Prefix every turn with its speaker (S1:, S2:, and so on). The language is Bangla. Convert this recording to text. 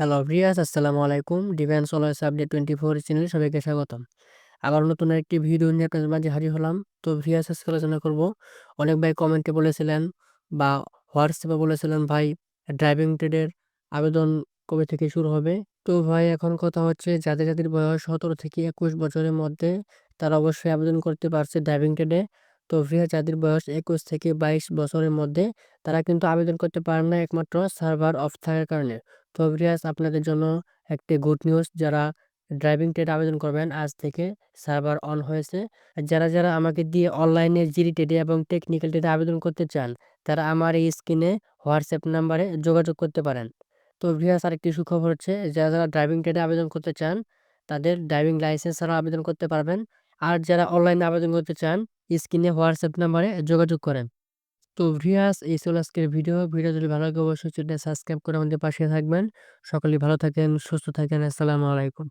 S1: হ্যালো ভিউয়ার্স আসসালামু আলাইকুম। Defence always update twenty four চ্যানেলে সবাইকে স্বাগতম। আবার নতুন একটি ভিডিও নিয়ে আপনাদের মাঝে হাজির হলাম। তো ভিউয়ার্স আজকে আলোচনা করব। অনেক ভাই কমেন্টে বলেছিলেন বা হোয়াটসঅ্যাপে বলেছিলেন, ভাই ড্রাইভিং ট্রেডের আবেদন কবে থেকে শুরু হবে? তো ভাই, এখন কথা হচ্ছে যাদের যাদের বয়স সতেরো থেকে একুশ বছরের মধ্যে, তারা অবশ্যই আবেদন করতে পারছে ড্রাইভিং ট্রেডে তো ভিউয়ার যাদের বয়স একুশ থেকে বাইশ বছরের মধ্যে, তারা কিন্তু আবেদন করতে পারেন না একমাত্র সার্ভার অফ থাকার কারণে। তো ভিউয়ার্স আপনাদের জন্য একটি গুড নিউজ যারা ড্রাইভিং টেট আবেদন করবেন, আজ থেকে সার্ভার অন হয়েছে। যারা যারা আমাকে দিয়ে অনলাইনে জিডি টেটে এবং টেকনিক্যাল টেটে আবেদন করতে চান, তারা আমার এই স্ক্রিনে হোয়াটসঅ্যাপ নাম্বারে যোগাযোগ করতে পারেন। তো ভিউয়ার্স আরেকটি সুখবর হচ্ছে, যারা যারা ড্রাইভিং টেটে আবেদন করতে চান, তাদের ড্রাইভিং লাইসেন্স ছাড়াও আবেদন করতে পারবেন। আর যারা অনলাইনে আবেদন করতে চান স্ক্রিনে হোয়াটসঅ্যাপ নাম্বারে যোগাযোগ করেন। তো ভিউয়ার্স, এই ছিল আজকের ভিডিও। ভিডিও যদি ভালো লাগে, অবশ্যই চ্যানেল সাবস্ক্রাইব করে আমাদের পাশে থাকবেন। সকলেই ভালো থাকেন, সুস্থ থাকেন। আসসালামু আলাইকুম।